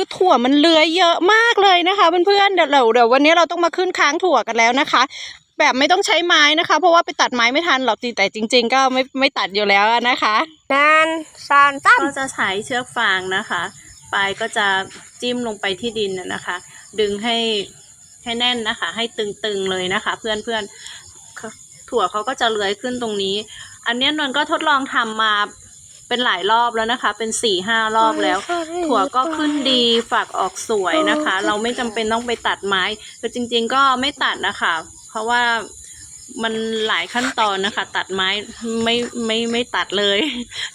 คือถั่วมันเลื้อยเยอะมากเลยนะคะเพื่อนๆเดี๋ยวเราเดี๋ยววันนี้เราต้องมาขึ้นค้างถั่วกันแล้วนะคะ แบบไม่ต้องใช้ไม้นะคะ เพราะว่าไปตัดไม้ไม่ทันหรอกจริงแต่จริง ๆ ก็ไม่ไม่ตัดอยู่แล้วนะคะนานสานตั้มก็จะใช้เชือกฟางนะคะปลายก็จะจิ้มลงไปที่ดินน่ะนะคะ ดึงให้ให้แน่นนะคะ ให้ตึงๆเลยนะคะ เพื่อนๆถั่วเขาก็จะเลื้อยขึ้นตรงนี้ อันเนี้ยนวลก็ทดลองทำมา เป็นหลายรอบแล้วนะคะ เป็นสี่ห้ารอบแล้ว ถั่วก็ขึ้นดีฝักออกสวยนะคะ เราไม่จำเป็นต้องไปตัดไม้แต่จริง ๆ ก็ไม่ตัดนะคะ เพราะว่ามันหลายขั้นตอนนะคะ ตัดไม้ไม่ไม่ไม่ตัดเลย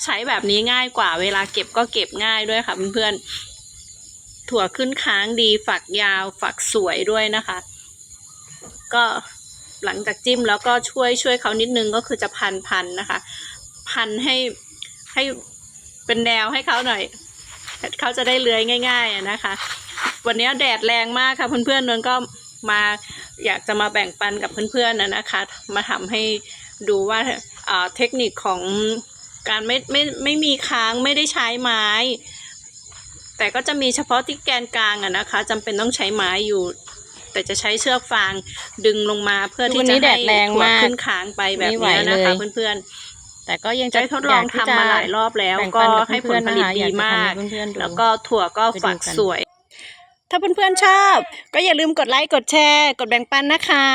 ใช้แบบนี้ง่ายกว่า เวลาเก็บก็เก็บง่ายด้วยค่ะเพื่อนๆถั่วขึ้นค้างดี ฝักยาวฝักสวยด้วยนะคะ ก็หลังจากจิ้มแล้วก็ช่วยช่วยเขานิดนึงก็คือจะพันพันนะคะ พันให้ ให้เป็นแนวให้เขาหน่อยเขาจะได้เลื้อยง่ายๆอะนะคะ วันนี้แดดแรงมากค่ะเพื่อนๆนวลก็มาอยากจะมาแบ่งปันกับเพื่อนๆนะนะคะ มาทำให้ดูว่าเอ่อเทคนิคของการไม่ไม่ไม่มีค้างไม่ได้ใช้ไม้ แต่ก็จะมีเฉพาะที่แกนกลางอะนะคะจำเป็นต้องใช้ไม้อยู่ แต่จะใช้เชือกฟางดึงลงมาเพื่อที่วันจะนี้แดให้ดแรงถั่วมากขึ้นค้างไปแบบไม่ไหวนี้นะคะเลยเพื่อน แต่ก็ยังๆจะได้ทดลองทำมาหลายรอบแล้วแบ่งก็ปันกับให้ผเพื่ลอนๆผนะลิตคะอดียากจะมากทำให้เพื่อนๆดูแล้วก็ถั่วก็ไปดูฝักกันสวย ถ้าเพื่อนๆชอบ ก็อย่าลืมกดไลค์กดแชร์ กดแบ่งปันนะคะ